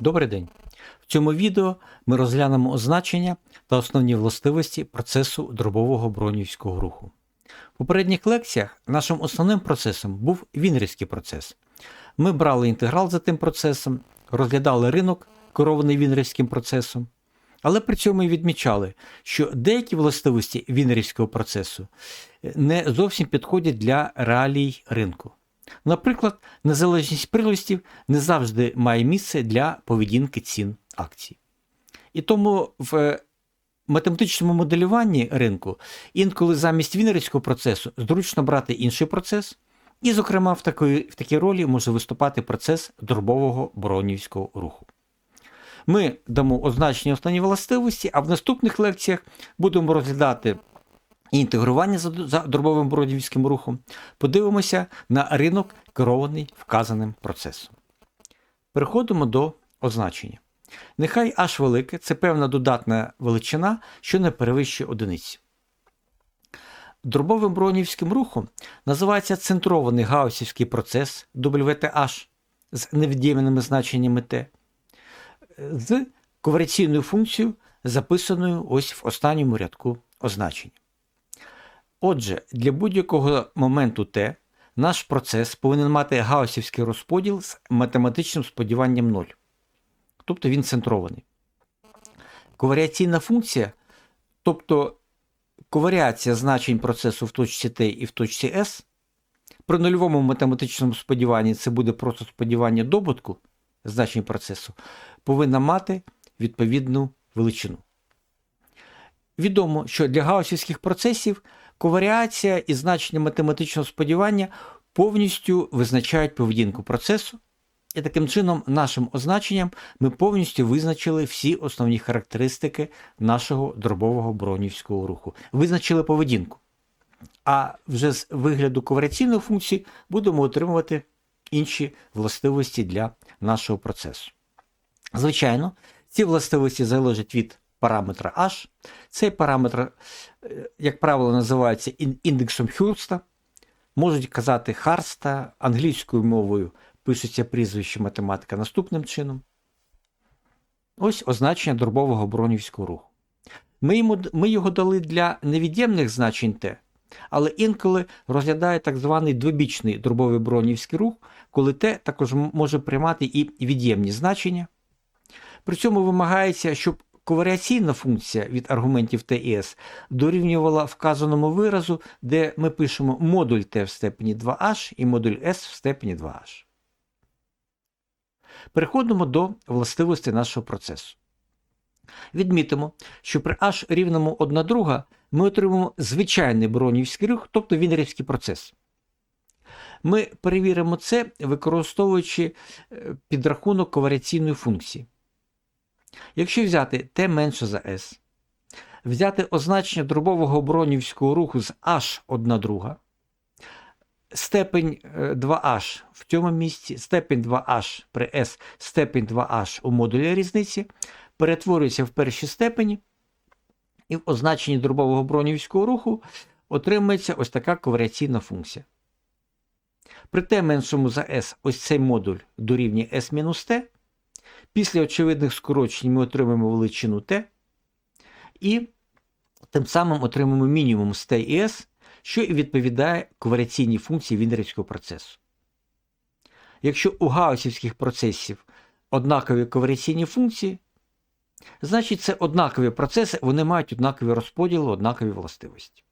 Добрий день! В цьому відео ми розглянемо означення та основні властивості процесу дробового бронівського руху. В попередніх лекціях нашим основним процесом був вінрівський процес. Ми брали інтеграл за тим процесом, розглядали ринок, керований вінрівським процесом, але при цьому і відмічали, що деякі властивості вінрівського процесу не зовсім підходять для реалій ринку. Наприклад, незалежність приростів не завжди має місце для поведінки цін акцій. І тому в математичному моделюванні ринку інколи замість вінерівського процесу зручно брати інший процес, і, зокрема, в такій, в такій ролі може виступати процес дробового бронівського руху. Ми дамо означені основні властивості, а в наступних лекціях будемо розглядати і інтегрування за, дробовим бродівським рухом, подивимося на ринок, керований вказаним процесом. Переходимо до означення. Нехай h велике це певна додатна величина, що не перевищує одиниці. Дробовим бронівським рухом називається центрований гаусівський процес WTH з невід'ємними значеннями T з коваріційною функцією, записаною ось в останньому рядку означення. Отже, для будь-якого моменту t наш процес повинен мати гаусівський розподіл з математичним сподіванням 0. Тобто він центрований. Коваріаційна функція, тобто коваріація значень процесу в точці t і в точці S, при нульовому математичному сподіванні це буде просто сподівання добутку значень процесу, повинна мати відповідну величину. Відомо, що для гаусівських процесів коваріація і значення математичного сподівання повністю визначають поведінку процесу, і таким чином, нашим означенням ми повністю визначили всі основні характеристики нашого дробового бронівського руху. Визначили поведінку. А вже з вигляду коваріаційної функції будемо отримувати інші властивості для нашого процесу. Звичайно, ці властивості залежать від параметра H. Цей параметр, як правило, називається індексом Хюрста. Можуть казати Харста, англійською мовою пишеться прізвище математика наступним чином. Ось означення дробового бронівського руху. Ми, йому, ми його дали для невід'ємних значень Т, але інколи розглядає так званий двобічний дробовий бронівський рух, коли Т також може приймати і від'ємні значення. При цьому вимагається, щоб коваріаційна функція від аргументів T і S дорівнювала вказаному виразу, де ми пишемо модуль T в степені 2h і модуль S в степені 2h. Переходимо до властивості нашого процесу. Відмітимо, що при h рівному 1 друга ми отримаємо звичайний бронівський рух, тобто вінерівський процес. Ми перевіримо це, використовуючи підрахунок коваріаційної функції. Якщо взяти t менше за s, взяти означення дробового бронівського руху з h 1 друга, степень 2h в цьому місці, степень 2h при s, степень 2h у модулі різниці, перетворюється в перші степені, і в означенні дробового бронівського руху отримується ось така коваріаційна функція. При t меншому за s ось цей модуль дорівнює s-t. Після очевидних скорочень ми отримаємо величину t, і тим самим отримаємо мінімум з t і s, що і відповідає коваріаційній функції вінерівського процесу. Якщо у гаусівських процесів однакові коваріаційні функції, значить це однакові процеси, вони мають однакові розподіли, однакові властивості.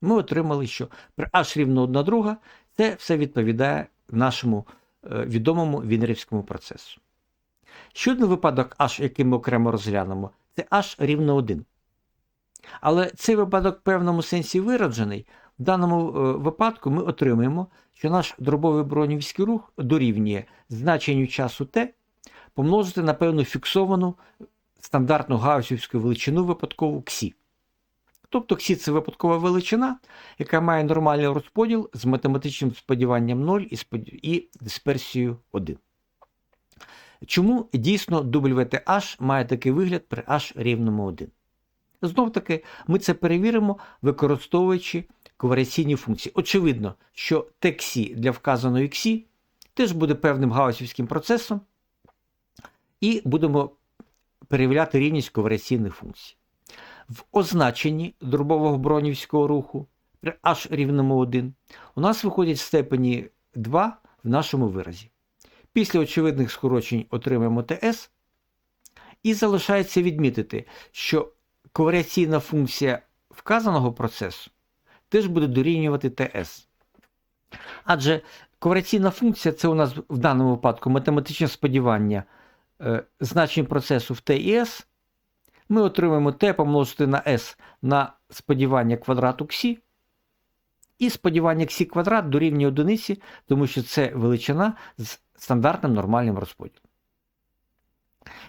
Ми отримали, що при h рівно 1 друга це все відповідає нашому відомому вінерівському процесу. Ще один випадок H, який ми окремо розглянемо, це H рівно 1. Але цей випадок в певному сенсі виражений. В даному випадку ми отримаємо, що наш дробовий бронівський рух дорівнює значенню часу t помножити на певну фіксовану стандартну гаусівську величину випадкову ксі. Тобто ксі це випадкова величина, яка має нормальний розподіл з математичним сподіванням 0 і дисперсією 1. Чому дійсно WTH має такий вигляд при H рівному 1? Знов таки, ми це перевіримо, використовуючи коваріаційні функції. Очевидно, що TXI для вказаної XI теж буде певним гаусівським процесом. і будемо перевіряти рівність коваріаційних функцій. В означенні дробового бронівського руху при h рівному 1 у нас виходять степені 2 в нашому виразі. Після очевидних скорочень отримаємо ТС. І залишається відмітити, що коваріаційна функція вказаного процесу теж буде дорівнювати ТС. Адже коваріаційна функція це у нас в даному випадку математичне сподівання е, значень процесу в Т і С. Ми отримаємо Т помножити на С на сподівання квадрату Ксі. І сподівання Ксі квадрат дорівнює одиниці, тому що це величина з стандартним нормальним розподілом.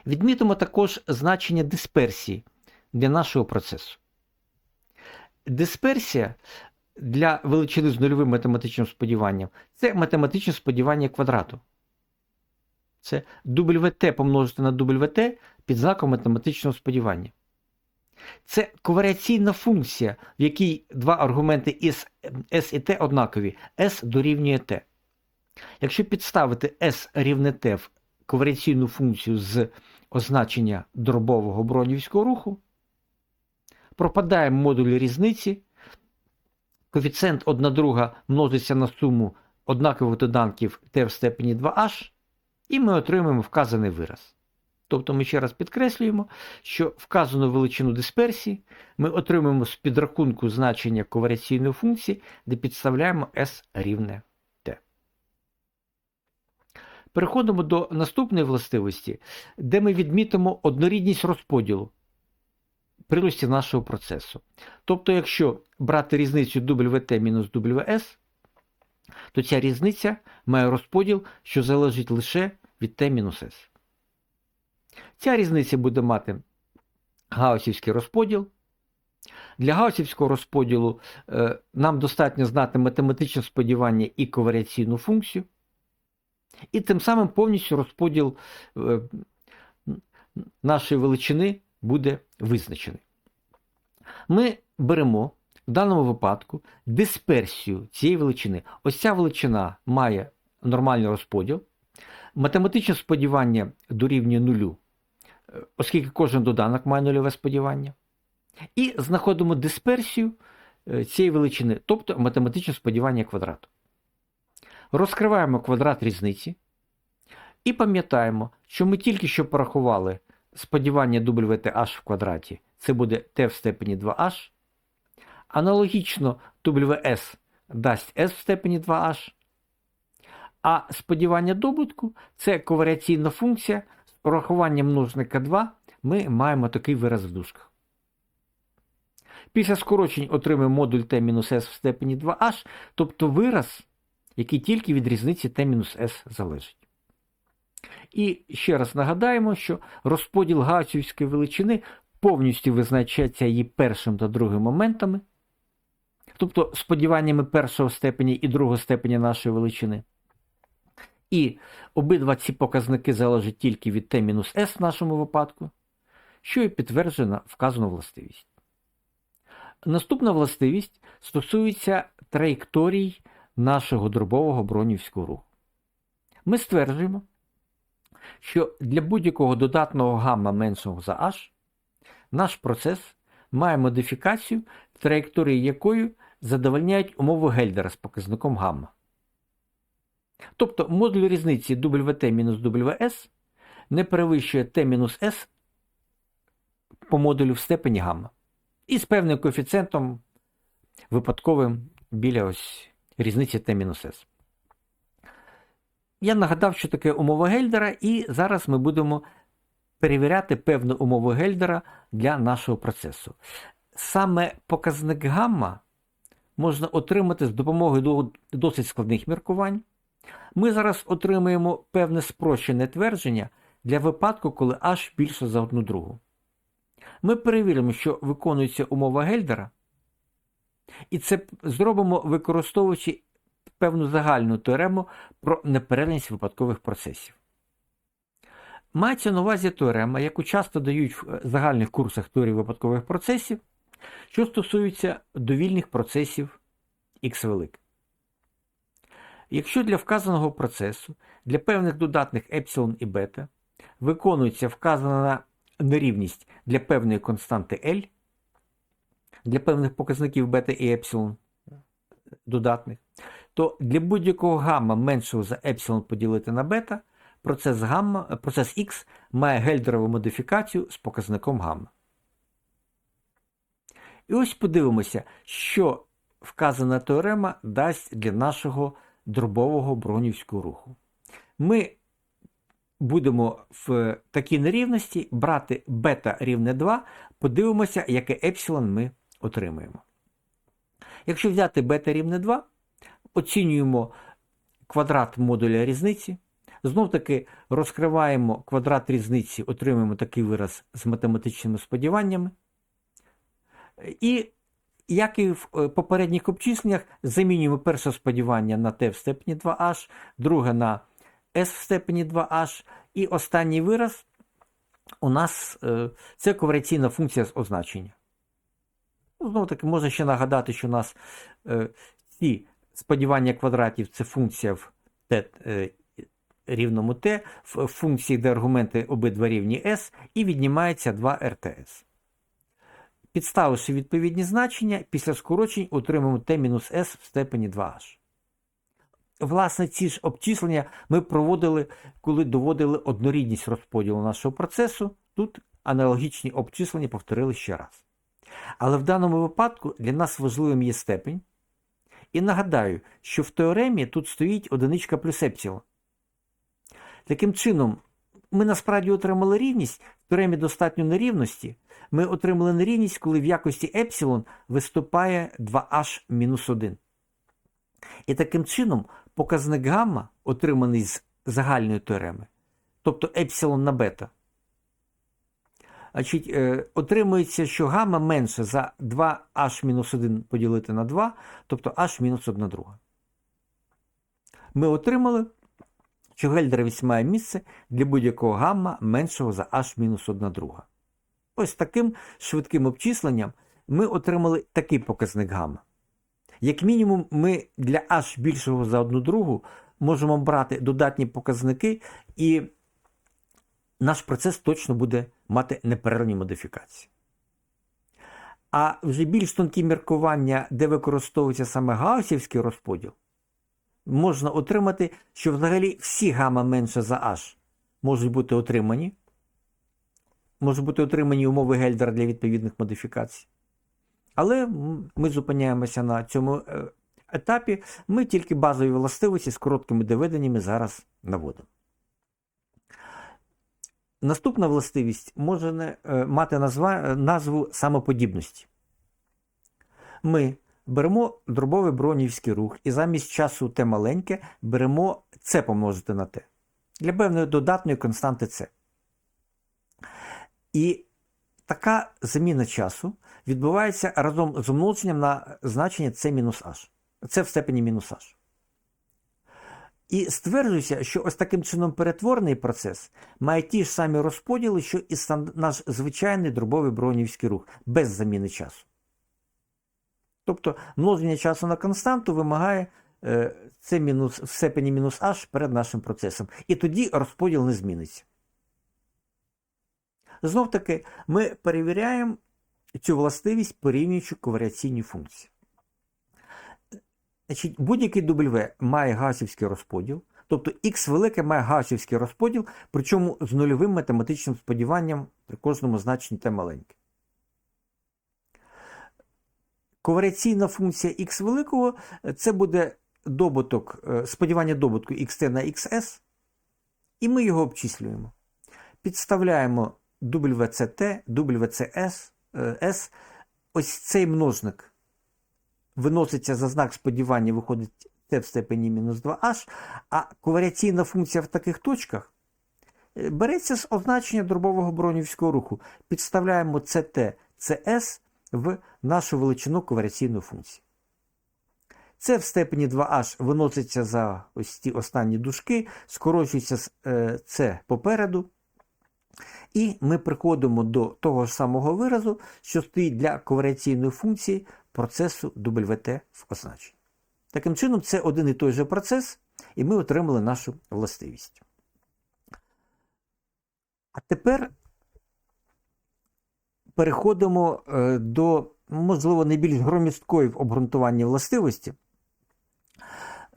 Відмітимо також значення дисперсії для нашого процесу. Дисперсія для величини з нульовим математичним сподіванням це математичне сподівання квадрату. Це WT помножити на WT під знаком математичного сподівання. Це коваріаційна функція, в якій два аргументи S, і T однакові. S дорівнює T. Якщо підставити S рівне T в коваріаційну функцію з означення дробового бронівського руху, пропадає модуль різниці, коефіцієнт 1 друга множиться на суму однакових доданків t в степені 2h, і ми отримаємо вказаний вираз. Тобто ми ще раз підкреслюємо, що вказану величину дисперсії ми отримуємо з підрахунку значення коваріаційної функції, де підставляємо S рівне. Переходимо до наступної властивості, де ми відмітимо однорідність розподілу прилості нашого процесу. Тобто, якщо брати різницю WT мінус WS, то ця різниця має розподіл, що залежить лише від T мінус S. Ця різниця буде мати гаусівський розподіл. Для гаусівського розподілу е, нам достатньо знати математичне сподівання і коваріаційну функцію. І тим самим повністю розподіл е, нашої величини буде визначений. Ми беремо в даному випадку дисперсію цієї величини. Ось ця величина має нормальний розподіл. Математичне сподівання дорівнює нулю, оскільки кожен доданок має нульове сподівання. І знаходимо дисперсію цієї величини, тобто математичне сподівання квадрату. Розкриваємо квадрат різниці і пам'ятаємо, що ми тільки що порахували сподівання WTH в квадраті, це буде t в степені 2h. Аналогічно WS дасть S в степені 2h. А сподівання добутку це коваріаційна функція. З урахуванням множника 2 ми маємо такий вираз в дужках. Після скорочень отримаємо модуль t-s в степені 2h, тобто вираз, який тільки від різниці t-s залежить. І ще раз нагадаємо, що розподіл гаусівської величини повністю визначається її першим та другим моментами, тобто сподіваннями першого степеня і другого степеня нашої величини. І обидва ці показники залежать тільки від t-s в нашому випадку, що і підтверджена вказану властивість. Наступна властивість стосується траєкторій нашого дробового бронівського руху. Ми стверджуємо, що для будь-якого додатного гамма меншого за h наш процес має модифікацію, траєкторії якої задовольняють умови Гельдера з показником гамма. Тобто модуль різниці WT-WS не перевищує T-S по модулю в степені гамма. І з певним коефіцієнтом випадковим біля ось різниці T-S. Я нагадав, що таке умова Гельдера, і зараз ми будемо перевіряти певну умову Гельдера для нашого процесу. Саме показник гамма можна отримати з допомогою досить складних міркувань. Ми зараз отримаємо певне спрощене твердження для випадку, коли h більше за одну другу. Ми перевіримо, що виконується умова Гельдера, і це зробимо використовуючи певну загальну теорему про непереленість випадкових процесів. Мається на увазі теорема, яку часто дають в загальних курсах теорії випадкових процесів, що стосується довільних процесів Х велик. Якщо для вказаного процесу для певних додатних епсилон і бета виконується вказана нерівність для певної константи L, для певних показників бета і епсилон додатних, то для будь-якого гамма меншого за епсилон поділити на бета, процес, гамма, процес X має гельдерову модифікацію з показником гамма. І ось подивимося, що вказана теорема дасть для нашого дробового бронівського руху. Ми будемо в такій нерівності брати бета рівне 2, подивимося, яке епсилон ми отримаємо. Якщо взяти бета рівне 2, оцінюємо квадрат модуля різниці. Знов таки розкриваємо квадрат різниці, отримуємо такий вираз з математичними сподіваннями. І, як і в е, попередніх обчисленнях, замінюємо перше сподівання на t в степені 2h, друге на s в степені 2h, і останній вираз у нас е, це коваріаційна функція з означення. Знову таки, можна ще нагадати, що у нас е, ці сподівання квадратів це функція в t е, рівному t, в функції, де аргументи обидва рівні s, і віднімається 2 РТС. Підставивши відповідні значення, після скорочень отримаємо t-s в степені 2h. Власне, ці ж обчислення ми проводили, коли доводили однорідність розподілу нашого процесу. Тут аналогічні обчислення повторили ще раз. Але в даному випадку для нас важливим є степень. І нагадаю, що в теоремі тут стоїть одиничка плюс епсилон. Таким чином, ми насправді отримали рівність, в теоремі достатньо нерівності. Ми отримали нерівність, коли в якості епсилон виступає 2h-1. І таким чином показник гамма, отриманий з загальної теореми, тобто епсилон на бета, значить, е, отримується, що гамма менше за 2h-1 поділити на 2, тобто h-1 друга. Ми отримали, що гельдеровість має місце для будь-якого гамма меншого за h-1 друга. Ось таким швидким обчисленням ми отримали такий показник гамма. Як мінімум, ми для h більшого за одну другу можемо брати додатні показники, і наш процес точно буде мати неперервні модифікації. А вже більш тонкі міркування, де використовується саме гаусівський розподіл, можна отримати, що взагалі всі гамма менше за h можуть бути отримані. Можуть бути отримані умови Гельдера для відповідних модифікацій. Але ми зупиняємося на цьому е, етапі. Ми тільки базові властивості з короткими доведеннями зараз наводимо. Наступна властивість може е, мати назва, назву самоподібності. Ми беремо дробовий бронівський рух і замість часу Т маленьке беремо С помножити на Т для певної додатної константи С. І така заміна часу відбувається разом з умноженням на значення С-H. Це в степені мінус H. І стверджується, що ось таким чином перетворений процес має ті ж самі розподіли, що і наш звичайний дробовий бронівський рух без заміни часу. Тобто множення часу на константу вимагає це мінус, в степені мінус H перед нашим процесом. І тоді розподіл не зміниться. Знов таки, ми перевіряємо цю властивість, порівнюючи коваріаційні функції. Значить, Будь-який W має гасівський розподіл, тобто Х велике має гасівський розподіл, причому з нульовим математичним сподіванням при кожному значенні Т маленьке. Коваріаційна функція Х великого це буде добуток, сподівання добутку xt на xs, і ми його обчислюємо. Підставляємо WCT, WCS, S, ось цей множник виноситься за знак сподівання, виходить Т в степені мінус 2h, а коваріаційна функція в таких точках береться з означення дробового бронівського руху. Підставляємо CT, CS в нашу величину коваріаційної функції. Це в степені 2h виноситься за ось ці останні дужки, скорочується С попереду. І ми приходимо до того ж самого виразу, що стоїть для коваріаційної функції процесу WT в означенні. Таким чином, це один і той же процес, і ми отримали нашу властивість. А тепер переходимо е, до, можливо, найбільш громісткої в обґрунтуванні властивості.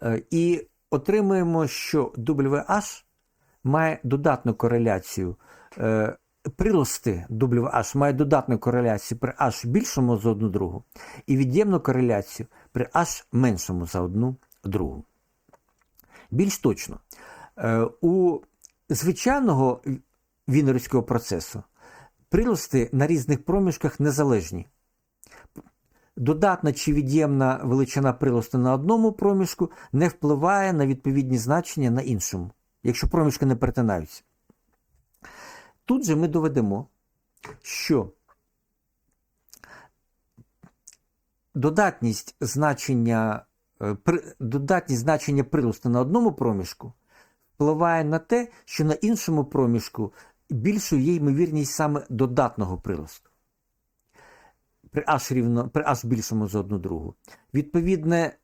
Е, І отримуємо, що WH має додатну кореляцію. Е, Прирости WH мають додатну кореляцію при H більшому за одну другу і від'ємну кореляцію при H меншому за одну другу. Більш точно, е, у звичайного вінерського процесу прирости на різних проміжках незалежні. Додатна чи від'ємна величина приросту на одному проміжку не впливає на відповідні значення на іншому, якщо проміжки не перетинаються. Тут же ми доведемо, що додатність значення, е, додатність значення приросту на одному проміжку впливає на те, що на іншому проміжку більшою є ймовірність саме додатного приросту. При H, рівно, при H більшому за одну другу. Відповідне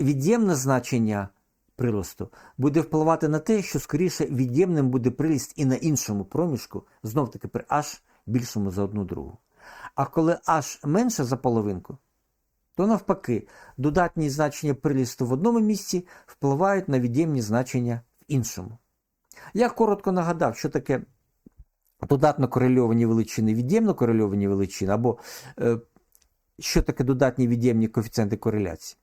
від'ємне значення приросту буде впливати на те, що скоріше від'ємним буде приріст і на іншому проміжку, знов таки при H більшому за одну другу. А коли H менше за половинку, то навпаки, додатні значення приросту в одному місці впливають на від'ємні значення в іншому. Я коротко нагадав, що таке додатно корельовані величини, від'ємно корельовані величини, або е, що таке додатні від'ємні коефіцієнти кореляції.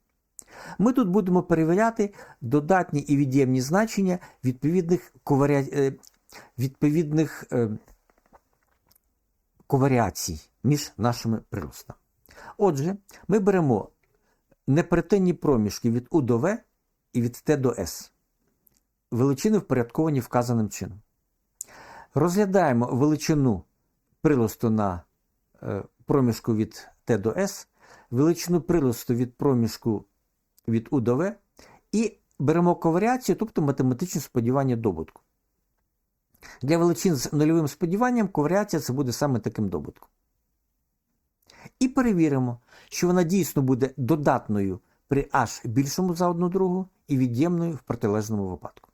Ми тут будемо перевіряти додатні і від'ємні значення відповідних, коваря... е, відповідних е, коваріацій між нашими приростами. Отже, ми беремо неперетинні проміжки від У до В і від Т до С. Величини впорядковані вказаним чином. Розглядаємо величину приросту на е, проміжку від Т до С, величину приросту від проміжку від У і беремо коваріацію, тобто математичне сподівання добутку. Для величин з нульовим сподіванням коваріація це буде саме таким добутком. І перевіримо, що вона дійсно буде додатною при h більшому за одну другу і від'ємною в протилежному випадку.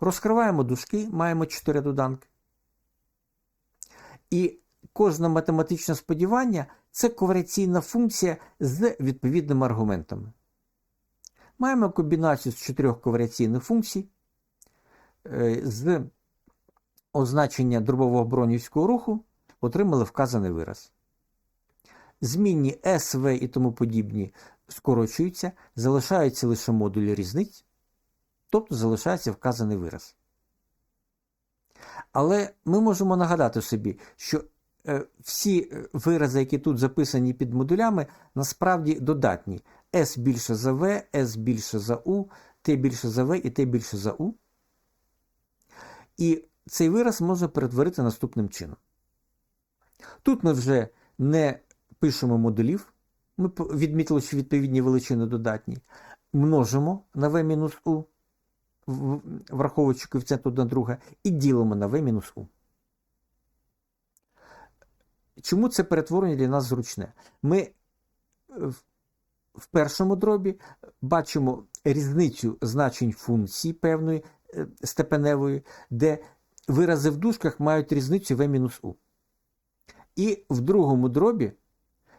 Розкриваємо дужки, маємо 4 доданки. І кожне математичне сподівання це коваріаційна функція з відповідними аргументами. Маємо комбінацію з чотирьох коваріаційних функцій е, з означення дробового бронівського руху отримали вказаний вираз. Змінні S, V і тому подібні скорочуються, залишаються лише модулі різниць, тобто залишається вказаний вираз. Але ми можемо нагадати собі, що всі вирази, які тут записані під модулями, насправді додатні. S більше за V, S більше за U, T більше за V і T більше за U. І цей вираз можна перетворити наступним чином. Тут ми вже не пишемо модулів, ми відмітили, що відповідні величини додатні, множимо на v-u, враховуючи коефіцієнт 1 друга, і ділимо на v-u. Чому це перетворення для нас зручне? Ми в першому дробі бачимо різницю значень функції певної степеневої, де вирази в дужках мають різницю v-u. І в другому дробі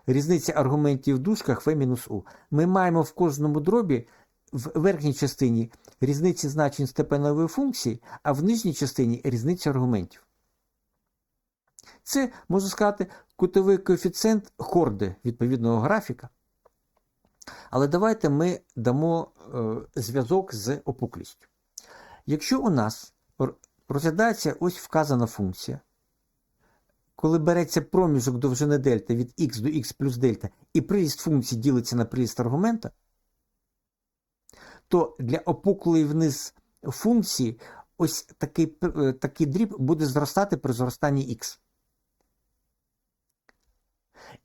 різниця аргументів в дужках v-u. Ми маємо в кожному дробі в верхній частині різниці значень степенової функції, а в нижній частині різницю аргументів. Це, можна сказати, кутовий коефіцієнт хорди відповідного графіка. Але давайте ми дамо е, зв'язок з опуклістю. Якщо у нас розглядається ось вказана функція, коли береться проміжок довжини дельта від х до х плюс дельта, і приріст функції ділиться на приріст аргумента, то для опуклої вниз функції ось такий, такий дріб буде зростати при зростанні х.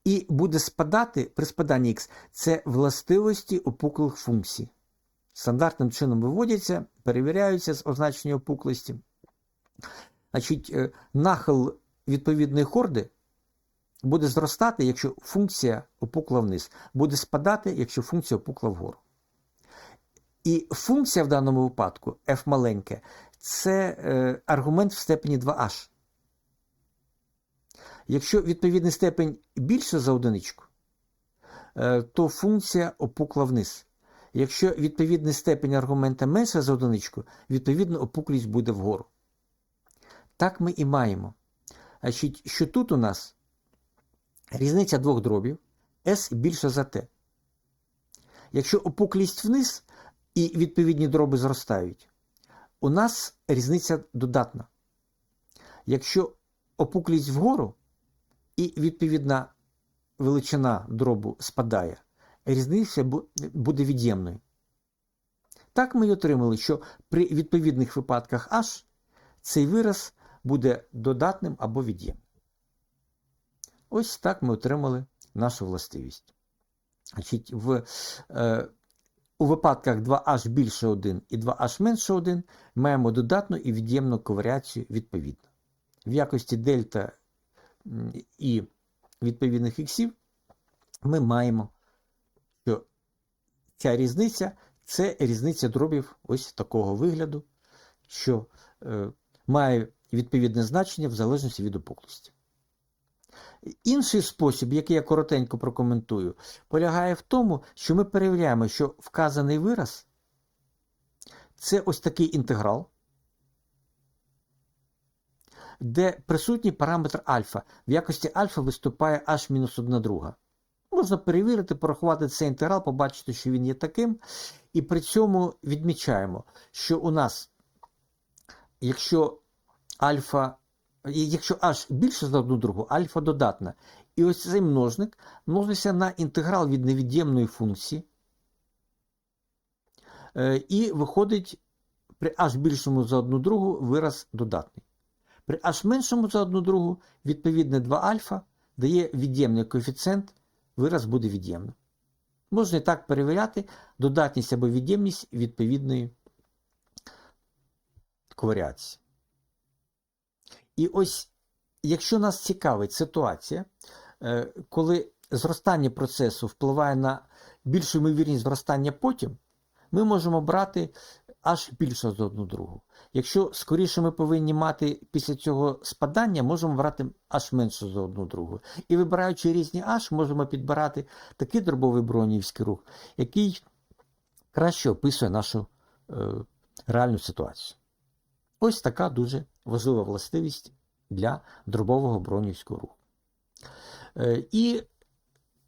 І буде спадати при спаданні х це властивості опуклих функцій. Стандартним чином виводяться, перевіряються з означення опуклості. Значить, нахил відповідної хорди буде зростати, якщо функція опукла вниз, буде спадати, якщо функція опукла вгору. І функція в даному випадку f маленьке це е, аргумент в степені 2h. Якщо відповідний степень більше за одиничку, е, то функція опукла вниз. Якщо відповідний степень аргумента менше за одиничку, відповідно опуклість буде вгору. Так ми і маємо. Значить, що тут у нас різниця двох дробів S більше за T. Якщо опуклість вниз і відповідні дроби зростають, у нас різниця додатна. Якщо опуклість вгору і відповідна величина дробу спадає, різниця буде від'ємною. Так ми й отримали, що при відповідних випадках H цей вираз буде додатним або від'ємним. Ось так ми отримали нашу властивість. Значить, в, е, у випадках 2h більше 1 і 2h менше 1 маємо додатну і від'ємну коваріацію відповідно. В якості дельта і відповідних іксів ми маємо, що ця різниця це різниця дробів ось такого вигляду, що е, має відповідне значення в залежності від опуклості. Інший спосіб, який я коротенько прокоментую, полягає в тому, що ми перевіряємо, що вказаний вираз це ось такий інтеграл, де присутній параметр альфа. В якості альфа виступає h-1 друга. Можна перевірити, порахувати цей інтеграл, побачити, що він є таким. І при цьому відмічаємо, що у нас, якщо альфа, якщо h більше за одну другу, альфа додатна. І ось цей множник множиться на інтеграл від невід'ємної функції. Е, І виходить при h більшому за одну другу вираз додатний. При h меншому за одну другу відповідне 2 альфа дає від'ємний коефіцієнт, вираз буде від'ємним. Можна і так перевіряти додатність або від'ємність відповідної коваріації. І ось, якщо нас цікавить ситуація, е, коли зростання процесу впливає на більшу ймовірність зростання потім, ми можемо брати аж більше за одну другу. Якщо скоріше ми повинні мати після цього спадання, можемо брати аж менше за одну другу. І вибираючи різні аж, можемо підбирати такий дробовий бронівський рух, який краще описує нашу е, реальну ситуацію. Ось така дуже важлива властивість для дробового бронівського руху. Е, і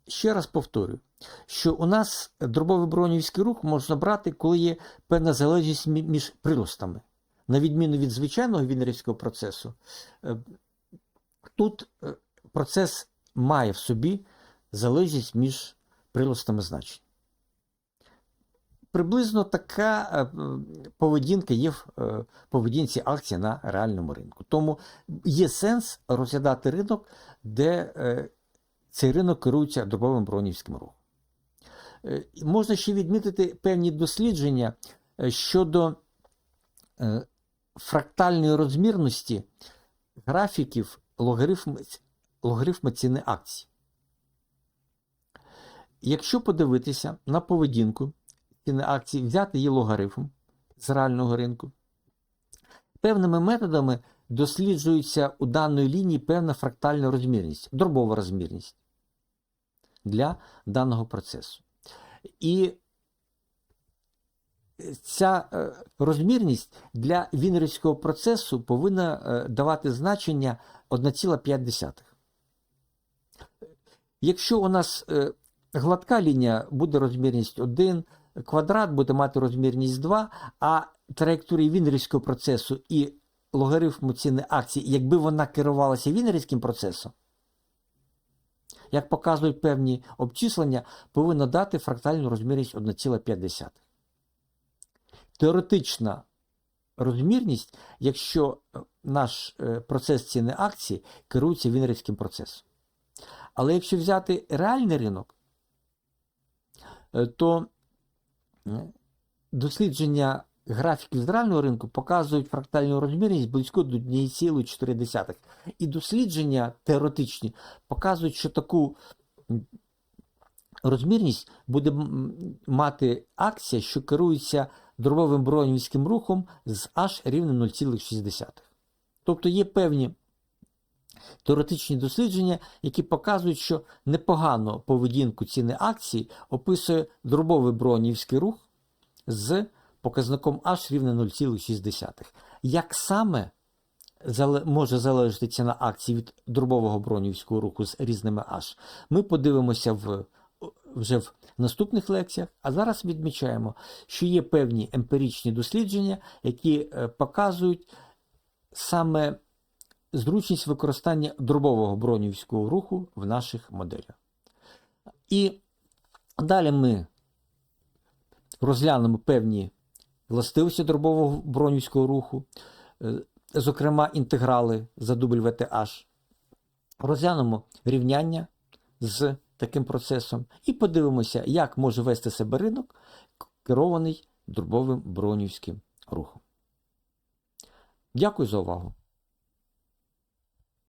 ще раз повторюю, що у нас дробовий бронівський рух можна брати, коли є певна залежність між приростами. На відміну від звичайного вінерівського процесу, е, тут е, процес має в собі залежність між приростами значень. Приблизно така е, поведінка є в поведінці акцій на реальному ринку. Тому є сенс розглядати ринок, де цей ринок керується дробовим бронівським рухом. Е, Можна ще відмітити певні дослідження е, щодо е, фрактальної розмірності графіків логарифму ціни акцій. Якщо подивитися на поведінку ціни акцій, взяти її логарифм з реального ринку, певними методами досліджується у даної лінії певна фрактальна розмірність, дробова розмірність для даного процесу. І ця е, розмірність для вінерівського процесу повинна е, давати значення 1,5. Якщо у нас е, гладка лінія буде розмірність 1, квадрат буде мати розмірність 2, а траєкторія вінерівського процесу і логарифму ціни акцій, якби вона керувалася вінерівським процесом, як показують певні обчислення, повинна дати фрактальну розмірність 1,5. Теоретична розмірність, якщо е, наш е, процес ціни акції керується вінерівським процесом. Але якщо взяти реальний ринок, е, то дослідження графіків з реального ринку показують фрактальну розмірність близько до 1,4. І дослідження теоретичні показують, що таку розмірність буде мати акція, що керується дробовим бронівським рухом з аж рівнем 0,6. Тобто є певні теоретичні дослідження, які показують, що непогано поведінку ціни акцій описує дробовий бронівський рух з показником H рівне 0,6. Як саме може залежати ціна акцій від дробового бронівського руху з різними H, ми подивимося в, вже в наступних лекціях. А зараз відмічаємо, що є певні емпіричні дослідження, які е, показують саме зручність використання дробового бронівського руху в наших моделях. І далі ми розглянемо певні властивості дробового бронівського руху, е, зокрема інтеграли за WTH. Розглянемо рівняння з таким процесом і подивимося, як може вести себе ринок, керований дробовим бронівським рухом. Дякую за увагу!